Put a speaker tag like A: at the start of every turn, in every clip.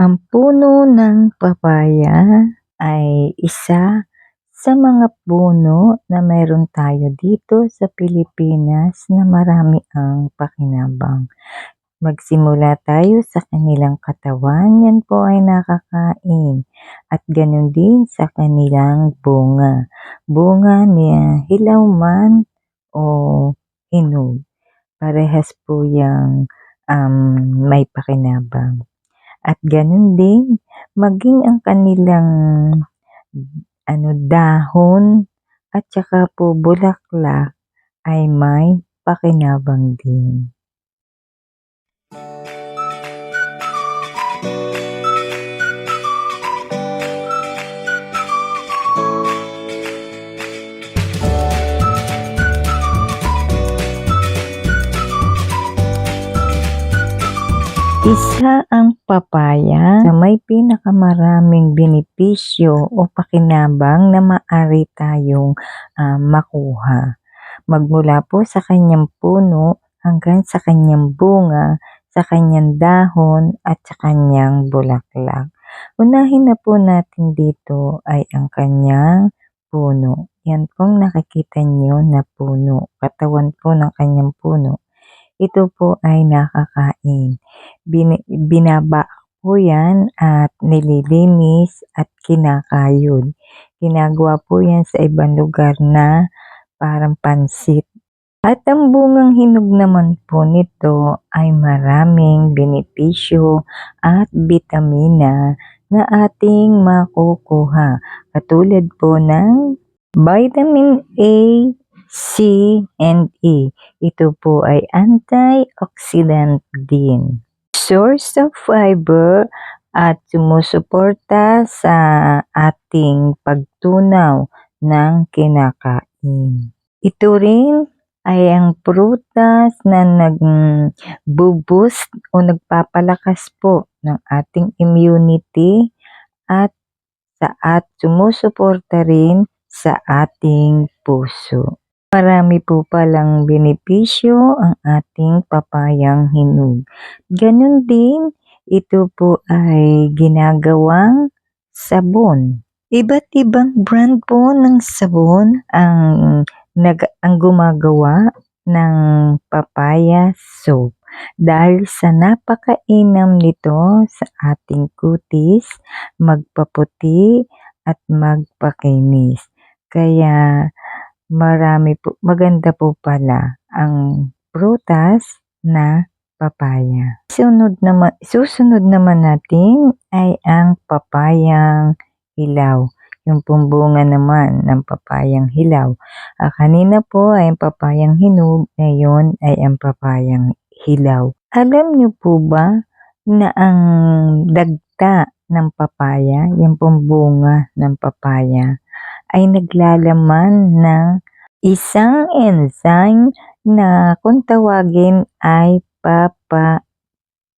A: Ang puno ng papaya ay isa sa mga puno na mayroon tayo dito sa Pilipinas na marami ang pakinabang. Magsimula tayo sa kanilang katawan, yan po ay nakakain. At ganun din sa kanilang bunga. Bunga niya hilaw man o hinog. Parehas po yung um, may pakinabang. At ganun din, maging ang kanilang ano, dahon at saka po bulaklak ay may pakinabang din. Papaya na may pinakamaraming benepisyo o pakinabang na maaari tayong ah, makuha. Magmula po sa kanyang puno hanggang sa kanyang bunga, sa kanyang dahon at sa kanyang bulaklak. Unahin na po natin dito ay ang kanyang puno. Yan pong nakikita nyo na puno, katawan po ng kanyang puno. Ito po ay nakakain. Bin, binaba po yan at nililinis at kinakayod. Ginagawa po yan sa ibang lugar na parang pansit. At ang bungang hinog naman po nito ay maraming benepisyo at bitamina na ating makukuha. Katulad po ng vitamin A, C, and E. Ito po ay antioxidant din. Source of fiber at sumusuporta sa ating pagtunaw ng kinakain. Ito rin ay ang prutas na nag-boost o nagpapalakas po ng ating immunity at sa at sumusuporta rin sa ating puso. Marami po palang benepisyo ang ating papayang hinog. Ganon din, ito po ay ginagawang sabon. Iba't ibang brand po ng sabon ang, nag, ang gumagawa ng papaya soap. Dahil sa napakainam nito sa ating kutis, magpaputi at magpakinis. Kaya marami po, maganda po pala ang prutas na papaya. Sunod naman, susunod naman natin ay ang papayang hilaw. Yung pumbunga naman ng papayang hilaw. Ah, kanina po ay ang papayang hinog, ngayon ay ang papayang hilaw. Alam niyo po ba na ang dagta ng papaya, yung pumbunga ng papaya, ay naglalaman ng isang enzyme na kung tawagin ay papa,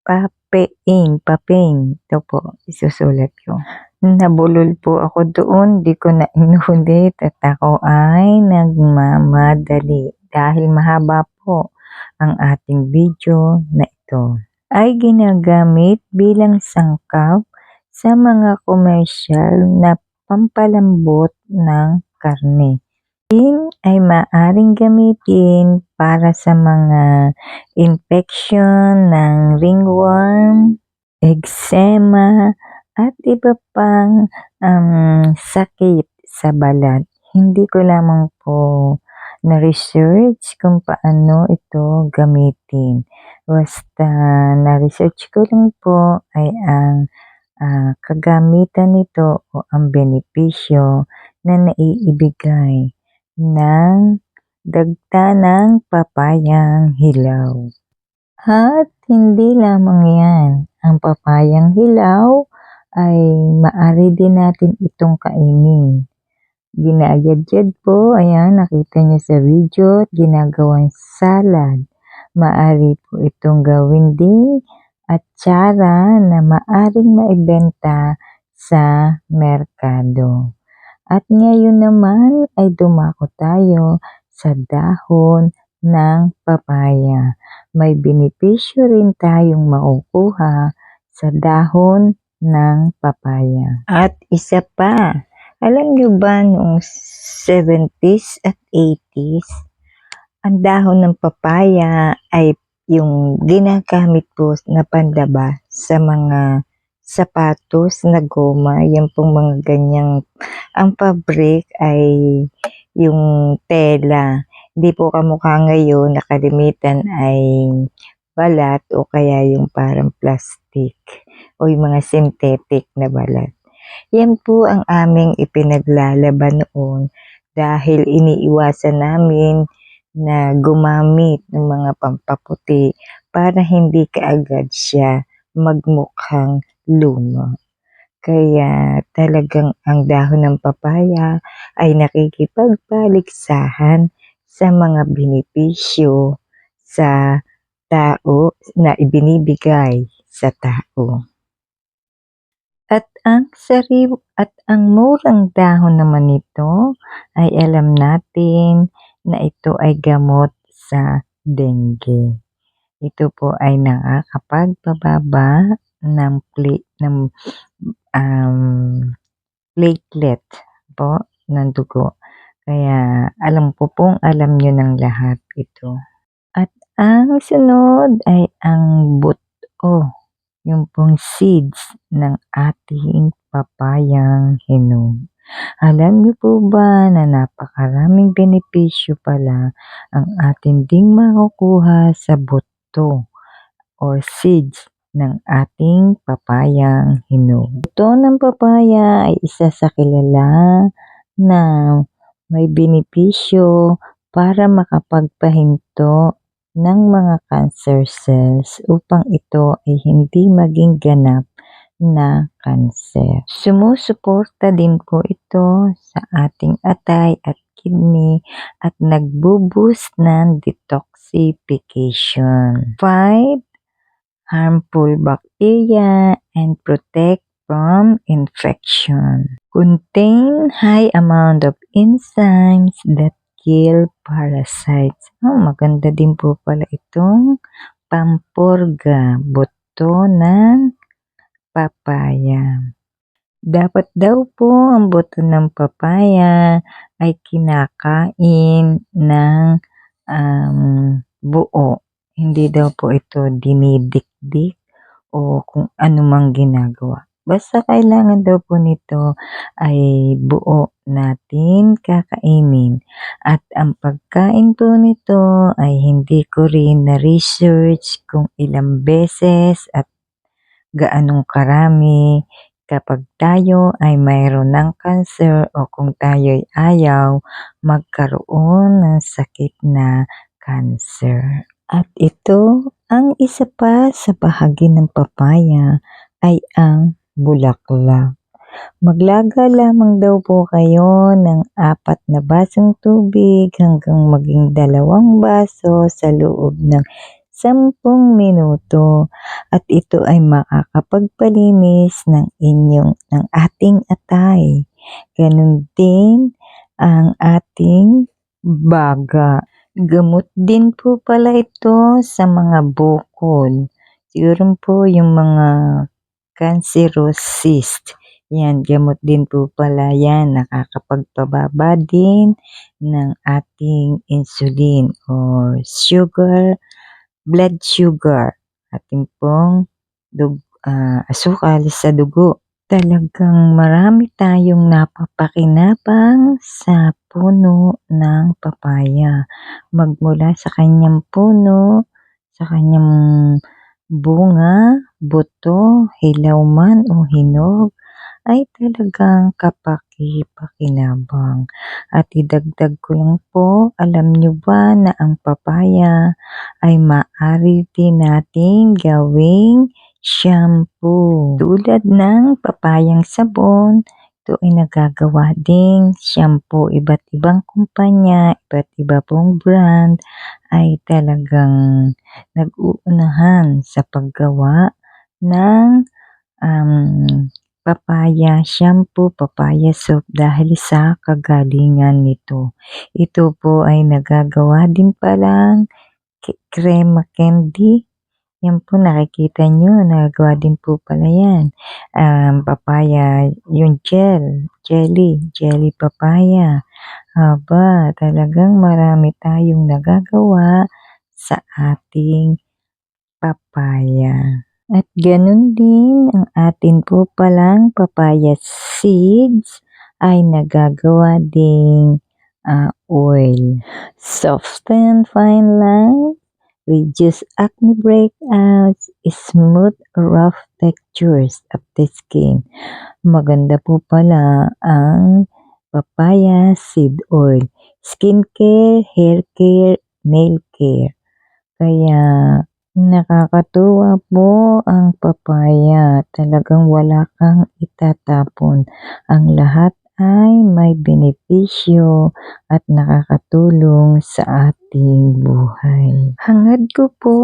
A: papain, papain. Ito po, isusulat ko. Nabulol po ako doon, di ko na inulit at ako ay nagmamadali dahil mahaba po ang ating video na ito. Ay ginagamit bilang sangkap sa mga komersyal na pampalambot ng karne. Din ay maaring gamitin para sa mga infection ng ringworm, eczema, at iba pang um, sakit sa balat. Hindi ko lamang po na-research kung paano ito gamitin. Basta na-research ko lang po ay ang uh, kagamitan nito o ang benepisyo na naiibigay ng dagta ng papayang hilaw. At hindi lamang yan, ang papayang hilaw ay maari din natin itong kainin. Ginayad-yad po, ayan, nakita niyo sa video, ginagawang salad. Maari po itong gawin din at tsara na maaring maibenta sa merkado. At ngayon naman ay dumako tayo sa dahon ng papaya. May benepisyo rin tayong makukuha sa dahon ng papaya. At isa pa, alam nyo ba noong 70s at 80s, ang dahon ng papaya ay yung ginagamit po na pandaba sa mga sapatos na goma, yung pong mga ganyang, ang pabrik ay yung tela. Hindi po kamukha ngayon na kalimitan ay balat o kaya yung parang plastic o yung mga synthetic na balat. Yan po ang aming ipinaglalaban noon dahil iniiwasan namin na gumamit ng mga pampaputi para hindi kaagad siya magmukhang luma. Kaya talagang ang dahon ng papaya ay nakikipagpaligsahan sa mga benepisyo sa tao na ibinibigay sa tao. At ang sariw at ang murang dahon naman nito ay alam natin na ito ay gamot sa dengue. Ito po ay nakakapagpababa ng pli, ng um, platelet po ng dugo. Kaya alam po pong alam nyo ng lahat ito. At ang sunod ay ang buto yung pong seeds ng ating papayang hinog. Alam niyo po ba na napakaraming benepisyo pala ang ating ding makukuha sa buto or seeds ng ating papayang hinog. Buto ng papaya ay isa sa kilala na may benepisyo para makapagpahinto ng mga cancer cells upang ito ay hindi maging ganap na cancer. Sumusuporta din po ito sa ating atay at kidney at nagbo-boost ng detoxification. 5. Harmful bacteria and protect from infection. Contain high amount of enzymes that kill parasites. Oh, maganda din po pala itong pampurga, buto ng papaya. Dapat daw po ang buto ng papaya ay kinakain ng um, buo. Hindi daw po ito dinidikdik o kung anumang ginagawa. Basta kailangan daw po nito ay buo natin kakainin. At ang pagkain po nito ay hindi ko rin na-research kung ilang beses at gaanong karami kapag tayo ay mayroon ng cancer o kung tayo ay ayaw magkaroon ng sakit na cancer. At ito, ang isa pa sa bahagi ng papaya ay ang bulaklak. Maglaga lamang daw po kayo ng apat na basong tubig hanggang maging dalawang baso sa loob ng sampung minuto at ito ay makakapagpalinis ng inyong ng ating atay. Ganun din ang ating baga. Gamot din po pala ito sa mga bukol. Siguro po yung mga cancerous cyst. Yan, gamot din po pala yan. Nakakapagpababa din ng ating insulin or sugar, blood sugar. Ating pong dug, uh, asukal sa dugo. Talagang marami tayong napapakinabang sa puno ng papaya. Magmula sa kanyang puno, sa kanyang bunga, buto, hilaw man o hinog, ay talagang kapaki-pakinabang. At idagdag ko lang po, alam nyo ba na ang papaya ay maaari din nating gawing shampoo. Tulad ng papayang sabon, ito ay nagagawa ding shampoo. Iba't ibang kumpanya, iba't iba pong brand ay talagang nag-uunahan sa paggawa ng um, papaya shampoo, papaya soap dahil sa kagalingan nito. Ito po ay nagagawa din palang crema candy. Yan po nakikita nyo, nagagawa din po pala yan. Um, papaya, yung gel, jelly, jelly papaya. Aba, talagang marami tayong nagagawa sa ating papaya. At ganun din ang atin po palang papaya seeds ay nagagawa ding ah, oil. Soften fine lines, reduce acne breakouts, smooth rough textures of the skin. Maganda po pala ang papaya seed oil. Skincare, hair care, nail care. Kaya nakakatuwa po ang papaya. Talagang wala kang itatapon. Ang lahat ay may benepisyo at nakakatulong sa ating buhay. Hangad ko po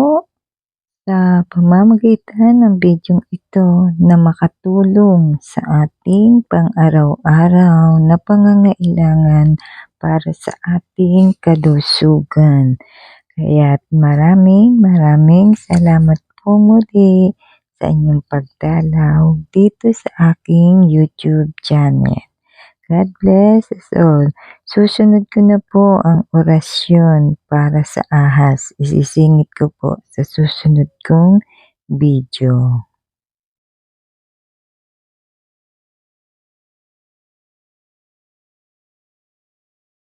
A: sa pamamagitan ng bidyong ito na makatulong sa ating pang-araw-araw na pangangailangan para sa ating kalusugan. Kaya maraming maraming salamat po muli sa inyong pagdalaw dito sa aking YouTube channel. God bless us all. Susunod ko na po ang orasyon para sa ahas. Isisingit ko po sa susunod kong video.